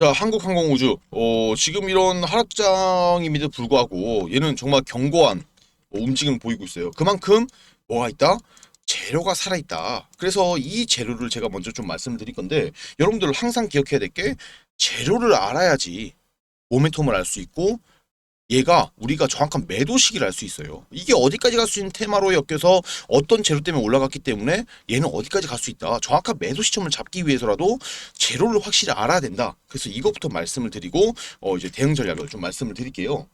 자, 한국항공우주. 어, 지금 이런 하락장임에도 불구하고 얘는 정말 견고한 어, 움직임을 보이고 있어요. 그만큼 뭐가 있다? 재료가 살아있다. 그래서 이 재료를 제가 먼저 좀 말씀을 드릴 건데 여러분들 항상 기억해야 될 게 재료를 알아야지 모멘텀을 알 수 있고 얘가 우리가 정확한 매도 시기를 알 수 있어요. 이게 어디까지 갈 수 있는 테마로 엮여서 어떤 재료 때문에 올라갔기 때문에 얘는 어디까지 갈 수 있다. 정확한 매도 시점을 잡기 위해서라도 재료를 확실히 알아야 된다. 그래서 이것부터 말씀을 드리고 어 이제 대응 전략을 좀 말씀을 드릴게요.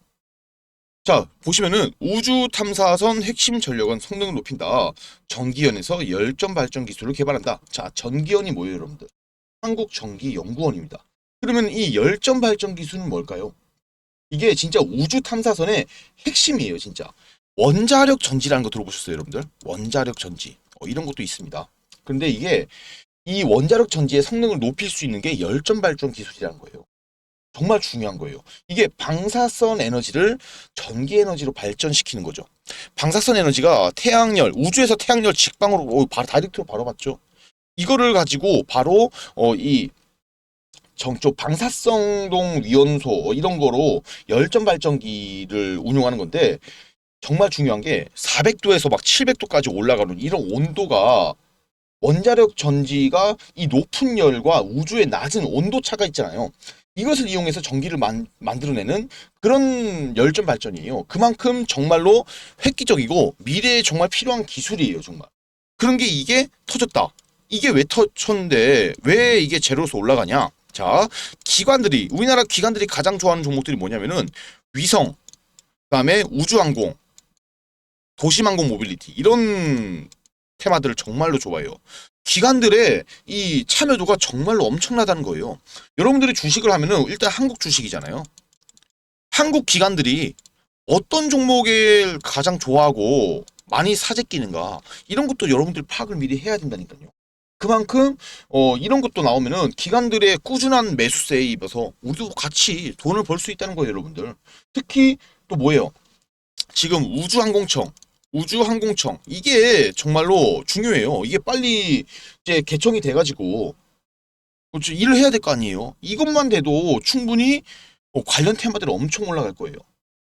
자 보시면은 우주 탐사선 핵심 전력은 성능을 높인다. 전기연에서 열전 발전 기술을 개발한다. 자 전기연이 뭐예요, 여러분들? 한국 전기 연구원입니다. 그러면 이 열전 발전 기술은 뭘까요? 이게 진짜 우주 탐사선의 핵심이에요, 진짜. 원자력 전지라는 거 들어보셨어요, 여러분들? 원자력 전지. 어, 이런 것도 있습니다. 근데 이게 이 원자력 전지의 성능을 높일 수 있는 게 열전 발전 기술이라는 거예요. 정말 중요한 거예요. 이게 방사선 에너지를 전기 에너지로 발전시키는 거죠. 방사선 에너지가 태양열, 우주에서 태양열 직방으로 어, 바로 다이렉트로 바로 받죠. 이거를 가지고 바로 어, 이 정쪽 방사성동 위원소 이런 거로 열전 발전기를 운용하는 건데 정말 중요한 게 400도에서 막 700도까지 올라가는 이런 온도가 원자력 전지가 이 높은 열과 우주의 낮은 온도 차가 있잖아요. 이것을 이용해서 전기를 만, 만들어내는 그런 열전 발전이에요. 그만큼 정말로 획기적이고 미래에 정말 필요한 기술이에요, 정말. 그런 게 이게 터졌다. 이게 왜 터졌는데 왜 이게 제로서 올라가냐? 자, 기관들이 우리나라 기관들이 가장 좋아하는 종목들이 뭐냐면은 위성, 그다음에 우주항공, 도심항공 모빌리티 이런 테마들을 정말로 좋아해요. 기관들의 이 참여도가 정말로 엄청나다는 거예요. 여러분들이 주식을 하면은 일단 한국 주식이잖아요. 한국 기관들이 어떤 종목을 가장 좋아하고 많이 사재 끼는가 이런 것도 여러분들이 파악을 미리 해야 된다니까요. 그만큼 어 이런 것도 나오면은 기관들의 꾸준한 매수세에 입어서 우리도 같이 돈을 벌 수 있다는 거예요, 여러분들. 특히 또 뭐예요? 지금 우주항공청 우주항공청 이게 정말로 중요해요. 이게 빨리 이제 개청이 돼가지고 어째 일을 해야 될 거 아니에요. 이것만 돼도 충분히 어, 관련 테마들이 엄청 올라갈 거예요.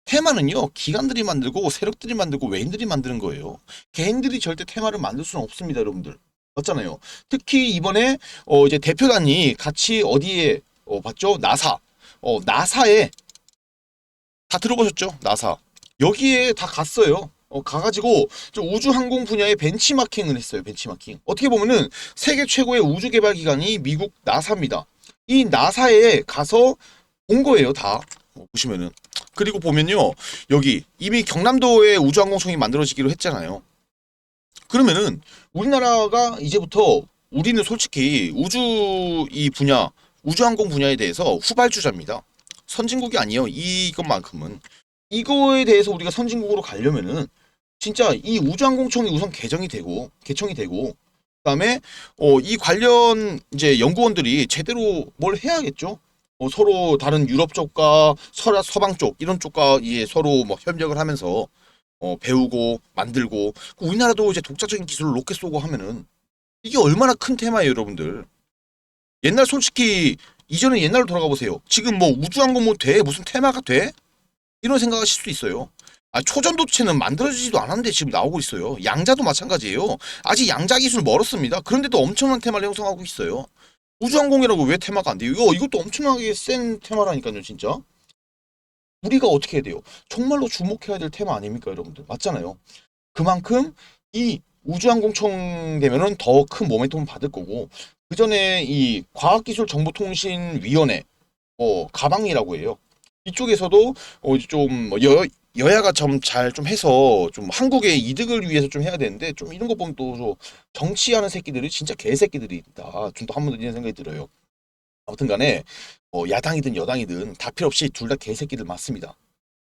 테마는요 기관들이 만들고 세력들이 만들고 외인들이 만드는 거예요. 개인들이 절대 테마를 만들 수는 없습니다, 여러분들. 맞잖아요. 특히 이번에 어 이제 대표단이 같이 어디에 어 봤죠? 나사. 어 나사에 다 들어보셨죠? 나사. 여기에 다 갔어요. 어, 가가지고 좀 우주 항공 분야의 벤치마킹을 했어요. 벤치마킹. 어떻게 보면은 세계 최고의 우주 개발 기관이 미국 나사입니다. 이 나사에 가서 온 거예요, 다. 어, 보시면은. 그리고 보면요. 여기 이미 경남도에 우주항공청이 만들어지기로 했잖아요. 그러면은 우리나라가 이제부터 우리는 솔직히 우주 이 분야, 우주항공 분야에 대해서 후발주자입니다. 선진국이 아니에요. 이것만큼은. 이거에 대해서 우리가 선진국으로 가려면은 진짜 이 우주항공청이 우선 개정이 되고 개청이 되고 그다음에 어, 이 관련 이제 연구원들이 제대로 뭘 해야겠죠. 어, 서로 다른 유럽 쪽과 서라 서방 쪽 이런 쪽과 예, 서로 뭐 협력을 하면서 어, 배우고 만들고 그 우리나라도 이제 독자적인 기술을 로켓 쏘고 하면은 이게 얼마나 큰 테마예요, 여러분들. 옛날 솔직히 이전에 옛날로 돌아가 보세요. 지금 뭐 우주항공 뭐 돼? 무슨 테마가 돼? 이런 생각하실 수도 있어요. 아, 초전도체는 만들어지지도 않았는데 지금 나오고 있어요. 양자도 마찬가지예요. 아직 양자 기술 멀었습니다. 그런데도 엄청난 테마를 형성하고 있어요. 우주항공이라고 왜 테마가 안 돼요? 이거 이것도 엄청나게 센 테마라니까요, 진짜. 우리가 어떻게 해야 돼요? 정말로 주목해야 될 테마 아닙니까, 여러분들? 맞잖아요. 그만큼 이 우주항공청 되면은 더 큰 모멘텀을 받을 거고 그 전에 이 과학기술정보통신위원회 어 가방이라고 해요. 이쪽에서도 어좀뭐 여야가 좀잘좀 해서 좀 한국의 이득을 위해서 좀 해야 되는데 좀 이런 거 보면 또 정치하는 새끼들이 진짜 개새끼들이다. 좀또한번 더 이런 생각이 들어요. 아무튼 간에 어, 야당이든 여당이든 다 필요 없이 둘 다 개새끼들 맞습니다.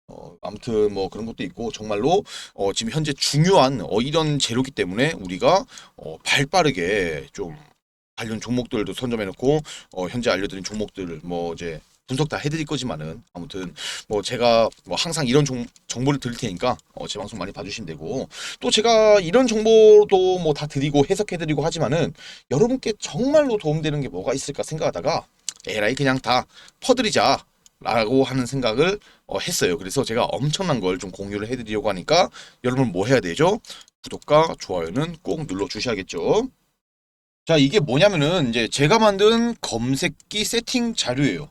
어, 아무튼 뭐 그런 것도 있고 정말로 어, 지금 현재 중요한 어, 이런 재료기 때문에 우리가 어, 발빠르게 좀 관련 종목들도 선점해놓고 어, 현재 알려드린 종목들 뭐 이제 분석 다 해드릴 거지만은 아무튼 뭐 제가 뭐 항상 이런 종, 정보를 드릴 테니까 어, 제 방송 많이 봐주시면 되고 또 제가 이런 정보도 뭐 다 드리고 해석해드리고 하지만은 여러분께 정말로 도움되는 게 뭐가 있을까 생각하다가 에라이 그냥 다 퍼드리자 라고 하는 생각을 어, 했어요. 그래서 제가 엄청난 걸 좀 공유를 해드리려고 하니까 여러분 뭐 해야 되죠? 구독과 좋아요는 꼭 눌러 주셔야겠죠. 자, 이게 뭐냐면은 이제 제가 만든 검색기 세팅 자료예요.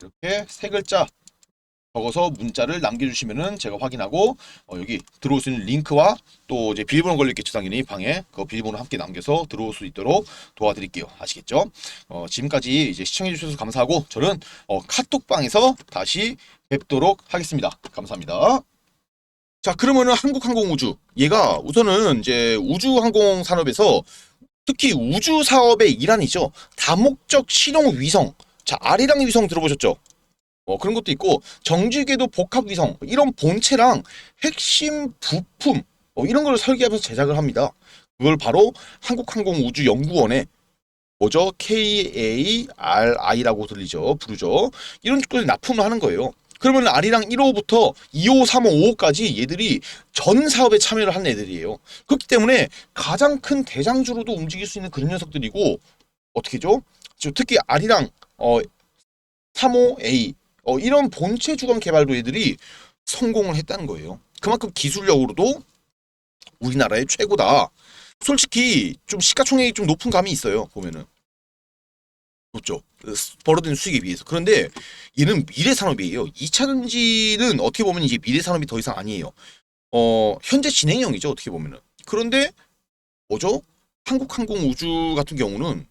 이렇게 세 글자 적어서 문자를 남겨주시면은 제가 확인하고 어, 여기 들어올 수 있는 링크와 또 이제 비밀번호 걸렸겠죠 당연히 방에 그 비밀번호 함께 남겨서 들어올 수 있도록 도와드릴게요. 아시겠죠? 어, 지금까지 이제 시청해주셔서 감사하고 저는 어, 카톡방에서 다시 뵙도록 하겠습니다. 감사합니다. 자 그러면은 한국항공우주. 얘가 우선은 이제 우주항공 산업에서 특히 우주 사업의 일환이죠. 다목적 실용 위성 자 아리랑 위성 들어보셨죠? 어, 그런 것도 있고 정지궤도 복합 위성 이런 본체랑 핵심 부품 어, 이런 걸 설계하면서 제작을 합니다. 그걸 바로 한국항공우주연구원에 뭐죠? KARI라고 들리죠. 부르죠. 이런 쪽을 납품을 하는 거예요. 그러면 아리랑 1호부터 2호, 3호, 5호까지 얘들이 전 사업에 참여를 한 애들이에요. 그렇기 때문에 가장 큰 대장주로도 움직일 수 있는 그런 녀석들이고 어떻게죠? 저 특히 아리랑 어 3호A 어, 이런 본체 주간 개발도 얘들이 성공을 했다는 거예요. 그만큼 기술력으로도 우리나라의 최고다. 솔직히 좀 시가총액이 좀 높은 감이 있어요. 보면은. 그 스- 벌어들인 수익에 비해서. 그런데 얘는 미래 산업이에요. 2차 전지는 어떻게 보면 이제 미래 산업이 더 이상 아니에요. 어 현재 진행형이죠. 어떻게 보면은. 그런데 뭐죠? 한국항공우주 같은 경우는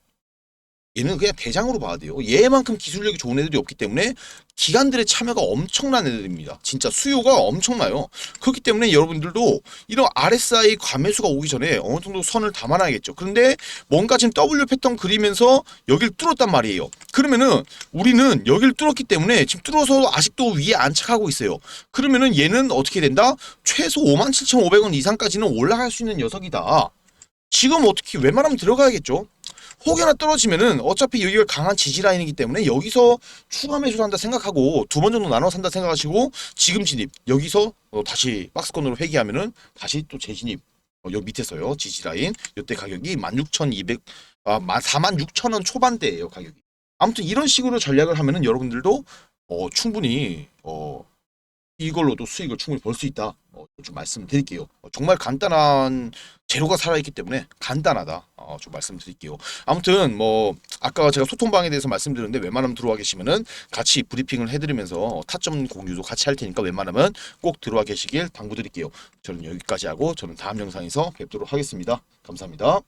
얘는 그냥 대장으로 봐야 돼요. 얘만큼 기술력이 좋은 애들이 없기 때문에 기관들의 참여가 엄청난 애들입니다. 진짜 수요가 엄청나요. 그렇기 때문에 여러분들도 이런 RSI 과매수가 오기 전에 어느 정도 선을 담아놔야겠죠. 그런데 뭔가 지금 W 패턴 그리면서 여길 뚫었단 말이에요. 그러면은 우리는 여길 뚫었기 때문에 지금 뚫어서 아직도 위에 안착하고 있어요. 그러면은 얘는 어떻게 된다? 최소 57,500원 이상까지는 올라갈 수 있는 녀석이다. 지금 어떻게 웬만하면 들어가야겠죠. 혹여나 떨어지면은 어차피 여기가 강한 지지 라인이기 때문에 여기서 추가 매수를 한다 생각하고 두 번 정도 나눠 산다 생각하시고 지금 진입 여기서 어, 다시 박스권으로 회귀하면은 다시 또 재진입. 어, 여기 밑에서요 지지 라인. 이때 가격이 16,200 아 46,000원 초반대예요 가격이. 아무튼 이런 식으로 전략을 하면은 여러분들도 어, 충분히 어, 이걸로도 수익을 충분히 벌 수 있다 어, 좀 말씀드릴게요 어, 정말 간단한 재료가 살아있기 때문에 간단하다 어, 좀 말씀드릴게요 아무튼 뭐 아까 제가 소통방에 대해서 말씀드렸는데 웬만하면 들어와 계시면은 같이 브리핑을 해드리면서 타점 공유도 같이 할 테니까 웬만하면 꼭 들어와 계시길 당부드릴게요. 저는 여기까지 하고 저는 다음 영상에서 뵙도록 하겠습니다. 감사합니다.